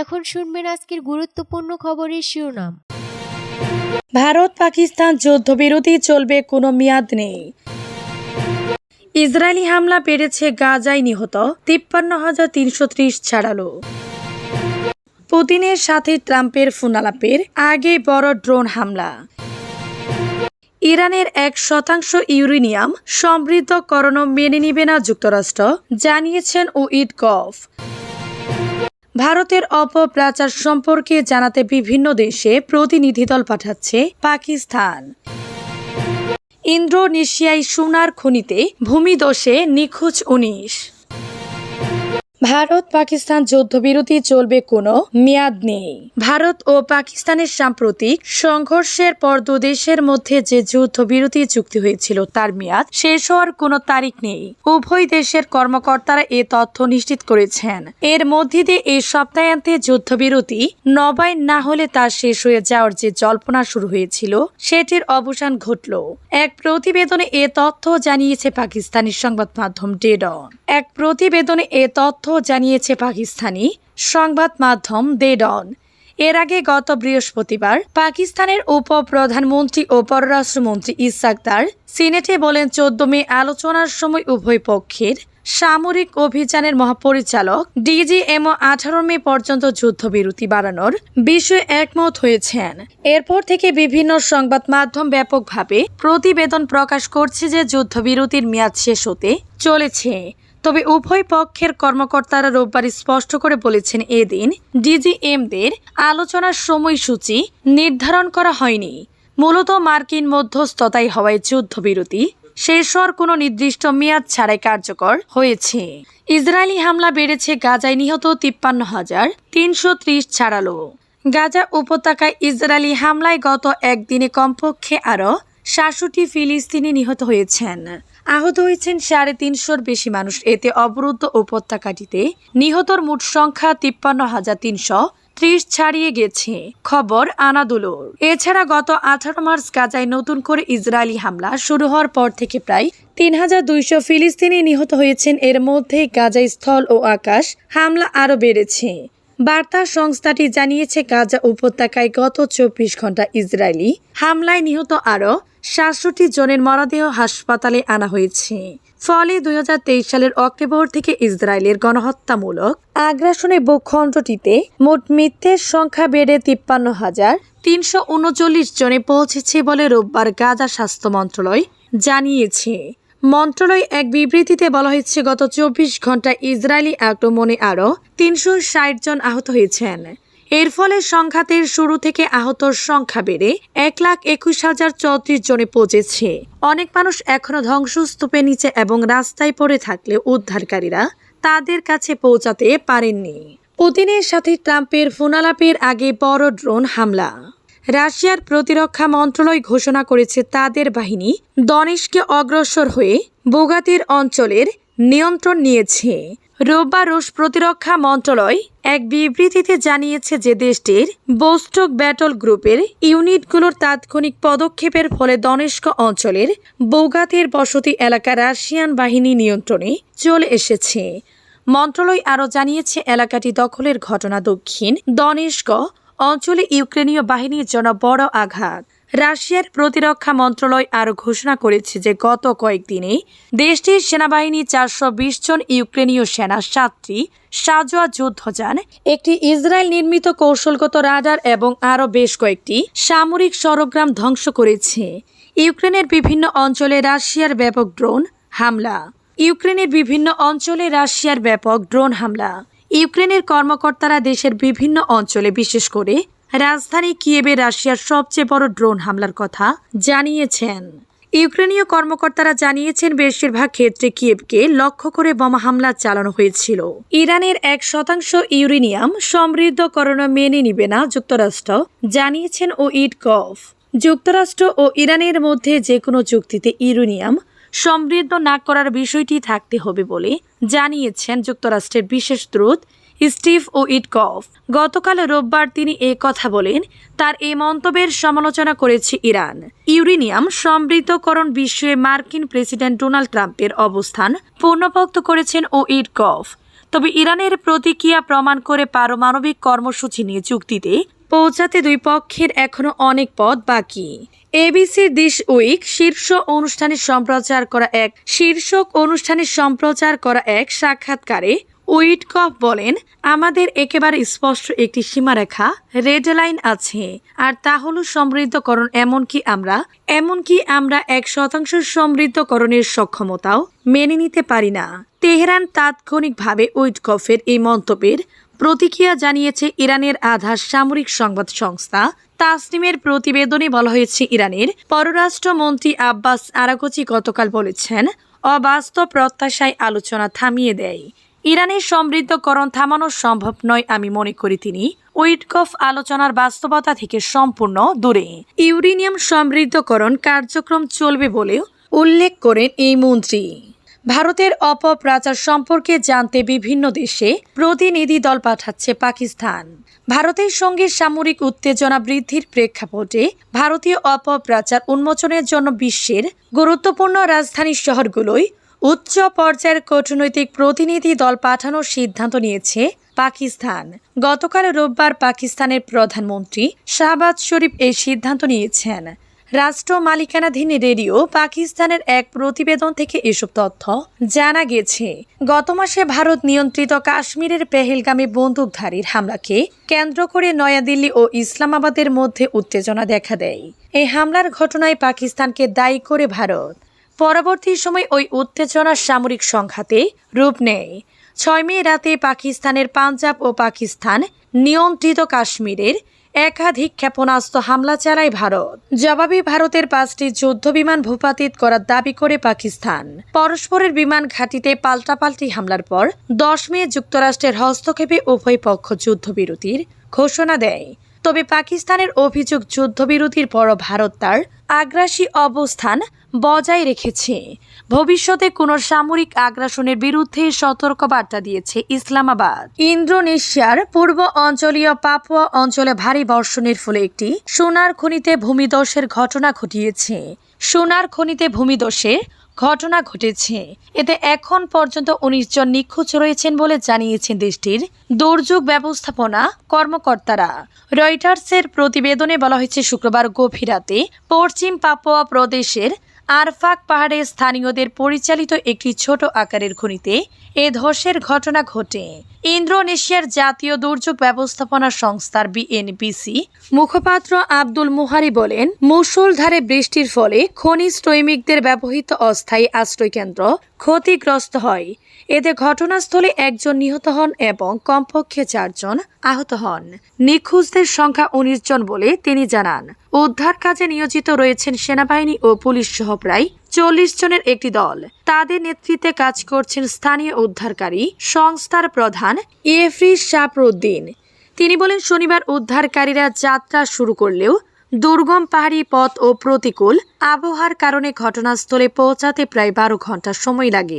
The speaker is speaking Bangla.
এখন শুনবেন আজকের গুরুত্বপূর্ণ খবরের শিরোনাম। ভারত পাকিস্তান যুদ্ধবিরতি চলবে, কোনো মেয়াদ নেই। ইসরায়েলি হামলা বেড়েছে গাজায় নিহত, তিপ্পান্ন হাজার তিনশো ত্রিশ ছাড়ালো। পুতিনের সাথে ট্রাম্পের ফোনালাপের আগে বড় ড্রোন হামলা। ইরানের এক শতাংশ ইউরেনিয়াম সমৃদ্ধকরণ মেনে নিবে না যুক্তরাষ্ট্র, জানিয়েছেন উইড গফ ভারতের অপপ্রাচার সম্পর্কে জানাতে বিভিন্ন দেশে প্রতিনিধি দল পাঠাচ্ছে পাকিস্তান। ইন্দ্রোনেশিয়ায় সোনার খনিতে ভূমিদশে নিখোঁজ উনিশ। ভারত পাকিস্তান যুদ্ধবিরতি চলবে কোনো মেয়াদ নেই। ভারত ও পাকিস্তানের সাম্প্রতিক সংঘর্ষের পর দেশের মধ্যে যে যুদ্ধবিরতি চুক্তি হয়েছিল, তার মেয়াদ শেষ হওয়ার কোনো তারিখ নেই। উভয় দেশের কর্মকর্তারা এ তথ্য নিশ্চিত করেছেন। এর মধ্যে দিয়ে এই সপ্তাহান্তে যুদ্ধবিরতি নবায়ন না হলে তা শেষ হয়ে যাওয়ার যে জল্পনা শুরু হয়েছিল, সেটির অবসান ঘটল। এক প্রতিবেদনে এ তথ্য জানিয়েছে পাকিস্তানি সংবাদ মাধ্যম ডেডন। এক প্রতিবেদনে এ তথ্য জানিয়েছে পাকিস্তানি সংবাদ মাধ্যম ডেডন এর আগে গত বৃহস্পতিবার পাকিস্তানের উপ প্রধানমন্ত্রী ও পররাষ্ট্রমন্ত্রী ইসাকদার সিনেটে বলেন, চোদ্দ মে আলোচনার সময় উভয় পক্ষের সামরিক অভিযানের মহাপরিচালক ডিজিএমও আঠারো মে পর্যন্ত যুদ্ধবিরতি বাড়ানোর বিষয়ে একমত হয়েছেন। এরপর থেকে বিভিন্ন সংবাদ মাধ্যম ব্যাপকভাবে প্রতিবেদন প্রকাশ করছে যে যুদ্ধবিরতির মেয়াদ শেষ হতে চলেছে। তবে উভয় পক্ষের কর্মকর্তারা রোববার স্পষ্ট করে বলেছেন, এদিন ডিজিএমদের আলোচনার সময়সূচি নির্ধারণ করা হয়নি। মূলত মার্কিন মধ্যস্থতায় হওয়ায় যুদ্ধবিরতি, শেষ হওয়ার কোনো নির্দিষ্ট মেয়াদ ছাড়াই কার্যকর হয়েছে। ইসরায়েলি হামলা বেড়েছে গাজায় নিহত তিপ্পান্ন হাজার তিনশো ত্রিশ ছাড়ালো। গাজা উপত্যকায় ইসরায়েলি হামলায় গত একদিনে কমপক্ষে আরও সাতষট্টি ফিলিস্তিনি নিহত হয়েছেন। আহত হয়েছেন সাড়ে তিনশোর বেশি মানুষ। এতে অবরুদ্ধ উপত্যকাটিতে নিহতর মোট সংখ্যা তিপ্পান্ন হাজার তিনশো ত্রিশ ছাড়িয়ে গেছে। খবর আনাদুলোর। এছাড়া গত আঠারো মার্চ গাজায় নতুন করে ইসরায়েলি হামলা শুরু হওয়ার পর থেকে প্রায় তিন হাজার দুইশো ফিলিস্তিনি নিহত হয়েছেন। এর মধ্যে গাজা স্থল ও আকাশ হামলা আরও বেড়েছে। বার্তা সংস্থাটি জানিয়েছে, গাজা উপত্যকায় গত চব্বিশ ঘণ্টা ইসরায়েলি হামলায় নিহত আরও সাতষট্টি জনের মরদেহ হাসপাতালে আনা হয়েছে। ফলে দুই হাজার তেইশ সালের অক্টোবর থেকে ইসরায়েলের গণহত্যামূলক আগ্রাসনে ভূখণ্ডটিতে মোট মৃত্যুর সংখ্যা বেড়ে তিপ্পান্ন হাজার তিনশো উনচল্লিশ জনে পৌঁছেছে বলে রোববার গাজা স্বাস্থ্য মন্ত্রণালয় জানিয়েছে। মন্ত্রণালয় এক বিবৃতিতে বলা হয়েছে, গত চব্বিশ ঘন্টায় ইসরায়েলি আক্রমণে আরও তিনশো ষাট জন আহত হয়েছেন। এর ফলে সংঘাতের শুরু থেকে আহতর সংখ্যা বেড়ে এক লাখ একুশ হাজার চৌত্রিশ জনে পৌঁছেছে। অনেক মানুষ এখনও ধ্বংসস্তূপের নিচে এবং রাস্তায় পড়ে থাকলে উদ্ধারকারীরা তাদের কাছে পৌঁছাতে পারেননি। পুতিনের সাথে ট্রাম্পের ফোনালাপের আগে বড় ড্রোন হামলা। রাশিয়ার প্রতিরক্ষা মন্ত্রণালয় ঘোষণা করেছে তাদের বাহিনী দনিশকে অগ্রসর হয়ে বোগাতির অঞ্চলের নিয়ন্ত্রণ নিয়েছে। রোববার রুশ প্রতিরক্ষা মন্ত্রণালয় এক বিবৃতিতে জানিয়েছে যে দেশটির বোস্টক ব্যাটল গ্রুপের ইউনিটগুলোর তাৎক্ষণিক পদক্ষেপের ফলে দনেস্ক অঞ্চলের বৌগাতের বসতি এলাকা রাশিয়ান বাহিনী নিয়ন্ত্রণে চলে এসেছে। মন্ত্রণালয় আরও জানিয়েছে, এলাকাটি দখলের ঘটনা দক্ষিণ দনেস্ক অঞ্চলে ইউক্রেনীয় বাহিনীর জন্য বড় আঘাত। রাশিয়ার প্রতিরক্ষা মন্ত্রণালয় আরও ঘোষণা করেছে যে গত কয়েকদিনে দেশটির সেনাবাহিনী চারশো বিশ জন ইউক্রেনীয় সেনা সাতটি, সাজোয়া যুদ্ধযান একটি ইসরায়েল নির্মিত কৌশলগত রাডার এবং আরও বেশ কয়েকটি সামরিক সরগ্রাম ধ্বংস করেছে। ইউক্রেনের বিভিন্ন অঞ্চলে রাশিয়ার ব্যাপক ড্রোন হামলা। ইউক্রেনের বিভিন্ন অঞ্চলে রাশিয়ার ব্যাপক ড্রোন হামলা। ইউক্রেনের কর্মকর্তারা দেশের বিভিন্ন অঞ্চলে, বিশেষ করে রাজধানী কিয়েবে রাশিয়ার সবচেয়ে বড় ড্রোন হামলার কথা জানিয়েছেন। ইউক্রেনীয় কর্মকর্তারা জানিয়েছেন, বেশিরভাগ ক্ষেত্রে কিয়েভকে লক্ষ্য করে বোমা হামলা চালানো হয়েছিল। ইরানের এক শতাংশ ইউরেনিয়াম সমৃদ্ধ সমৃদ্ধকরণ মেনে নিবে না, যুক্তরাষ্ট্র জানিয়েছেন ও ইট কফ। যুক্তরাষ্ট্র ও ইরানের মধ্যে যে কোনো চুক্তিতে ইউরেনিয়াম সমৃদ্ধ না করার বিষয়টি থাকতে হবে বলে জানিয়েছেন যুক্তরাষ্ট্রের বিশেষ দূত স্টিভ ও ইটকফ। গতকাল রোববার তিনি এ কথা বলেন, তার এই মন্তব্যের সমালোচনা করেছে ইরান। ইউরেনিয়াম সমৃদ্ধকরণ বিষয়ে মার্কিন প্রেসিডেন্ট ডোনাল্ড ট্রাম্পের অবস্থান পূর্ণপোক্ত করেছেন ও ইটকফ। তবে ইরানের প্রতিক্রিয়া প্রমাণ করে পারমাণবিক কর্মসূচি নিয়ে চুক্তিতে পৌঁছাতে দুই পক্ষের এখনও অনেক পথ বাকি। এবিসির দিস উইক শীর্ষ অনুষ্ঠানে সম্প্রচার করা এক শীর্ষক অনুষ্ঠানে সম্প্রচার করা এক সাক্ষাৎকারে উইটকফ বলেন, আমাদের একেবারে স্পষ্ট একটি সীমারেখা, রেড লাইন আছে, আর তা হলো সমৃদ্ধকরণ এমনকি আমরা এমনকি আমরা এক শতাংশ সমৃদ্ধকরণের সক্ষমতাও মেনে নিতে পারি না। তেহরান তাৎক্ষণিকভাবে উইটকফের এই মন্তব্যের প্রতিক্রিয়া জানিয়েছে ইরানের আধার সামরিক সংবাদ সংস্থা। তাসনিমের প্রতিবেদনে বলা হয়েছে, ইরানের পররাষ্ট্রমন্ত্রী আব্বাস আরাকচি গতকাল বলেছেন, অবাস্তব প্রত্যাশায় আলোচনা থামিয়ে দেয়। ইরানের সমৃদ্ধকরণ থামানো সম্ভব নয়, আমি মনে করি তিনি। উইটকফ আলোচনার বাস্তবতা থেকে সম্পূর্ণ দূরে। ইউরেনিয়াম সমৃদ্ধকরণ কার্যক্রম চলবে বলেও উল্লেখ করেন এই মন্ত্রী। ভারতের অপপ্রাচার সম্পর্কে জানতে বিভিন্ন দেশে প্রতিনিধি দল পাঠাচ্ছে পাকিস্তান। ভারতের সঙ্গে সামরিক উত্তেজনা বৃদ্ধির প্রেক্ষাপটে ভারতীয় অপপ্রাচার উন্মোচনের জন্য বিশ্বের গুরুত্বপূর্ণ রাজধানী শহরগুলোয় উচ্চ পর্যায়ের কূটনৈতিক প্রতিনিধি দল পাঠানোর সিদ্ধান্ত নিয়েছে পাকিস্তান। গতকাল রোববার পাকিস্তানের প্রধানমন্ত্রী শাহবাজ শরীফ এই সিদ্ধান্ত নিয়েছেন। রাষ্ট্র মালিকানাধীন রেডিও পাকিস্তানের এক প্রতিবেদন থেকে এসব তথ্য জানা গেছে। গত মাসে ভারত নিয়ন্ত্রিত কাশ্মীরের পেহেলগামী বন্দুকধারীর হামলাকে কেন্দ্র করে নয়াদিল্লি ও ইসলামাবাদের মধ্যে উত্তেজনা দেখা দেয়। এই হামলার ঘটনায় পাকিস্তানকে দায়ী করে ভারত। পরবর্তী সময় ওই উত্তেজনা সামরিক সংঘাতে রূপ নেয়। ছয় মে রাতে পাকিস্তানের পাঞ্জাব ও পাকিস্তান নিয়ন্ত্রিত কাশ্মীরের একাধিক ক্ষেপণাস্ত্র হামলা চালায় ভারত। জবাবে ভারতের পাঁচটি যুদ্ধবিমান ভূপাতিত করার দাবি করে পাকিস্তান। পরস্পরের বিমান ঘাঁটিতে পাল্টাপাল্টি হামলার পর দশ মে যুক্তরাষ্ট্রের হস্তক্ষেপে উভয় পক্ষ যুদ্ধবিরতির ঘোষণা দেয়। তবে পাকিস্তানের অভিযোগ যুদ্ধবিরতির পরও ভারত তার আগ্রাসী অবস্থান বজায় রেখেছে। ভবিষ্যতে কোনো সামরিক আগ্রাসনের বিরুদ্ধে সতর্কবার্তা দিয়েছে ইসলামাবাদ। ইন্দোনেশিয়ার পূর্ব অঞ্চলীয় পাপুয়া অঞ্চলে ভারী বর্ষণের ফলে একটি সোনার খনিতে ভূমিদশের ঘটনা ঘটিয়েছে। সোনার খনিতে ভূমিধসের ঘটনা ঘটেছে। এতে এখন পর্যন্ত উনিশ জন নিখোঁজ রয়েছেন বলে জানিয়েছেন দেশটির দুর্যোগ ব্যবস্থাপনা কর্মকর্তারা। রয়টার্সের প্রতিবেদনে বলা হয়েছে, শুক্রবার গভীর রাতে পশ্চিম পাপোয়া প্রদেশের আরফাক পাহাড়ে স্থানীয়দের পরিচালিত একটি ছোট আকারের খনিতে এ ধসের ঘটনা ঘটে। ইন্দোনেশিয়ার জাতীয় দুর্যোগ ব্যবস্থাপনা সংস্থার বিএনপিসি মুখপাত্র আব্দুল মুহারি বলেন মুষলধারে বৃষ্টির ফলে খনি শ্রমিকদের ব্যবহৃত অস্থায়ী আশ্রয়কেন্দ্র ক্ষতিগ্রস্ত হয়। এতে ঘটনাস্থলে একজন নিহত হন এবং কমপক্ষে চারজন আহত হন। নিখোঁজদের সংখ্যা উনিশ জন বলে তিনি জানান। উদ্ধার কাজে নিয়োজিত রয়েছেন সেনাবাহিনী ও পুলিশ সহ প্রায় চল্লিশ জনের একটি দল। তাদের নেতৃত্বে কাজ করছেন স্থানীয় উদ্ধারকারী সংস্থার প্রধান এফরি শাপরুদ্দিন। তিনি বলেন, শনিবার উদ্ধারকারীরা যাত্রা শুরু করলেও দুর্গম পাহাড়ি পথ ও প্রতিকূল আবহাওয়ার কারণে ঘটনাস্থলে পৌঁছাতে প্রায় বারো ঘণ্টা সময় লাগে।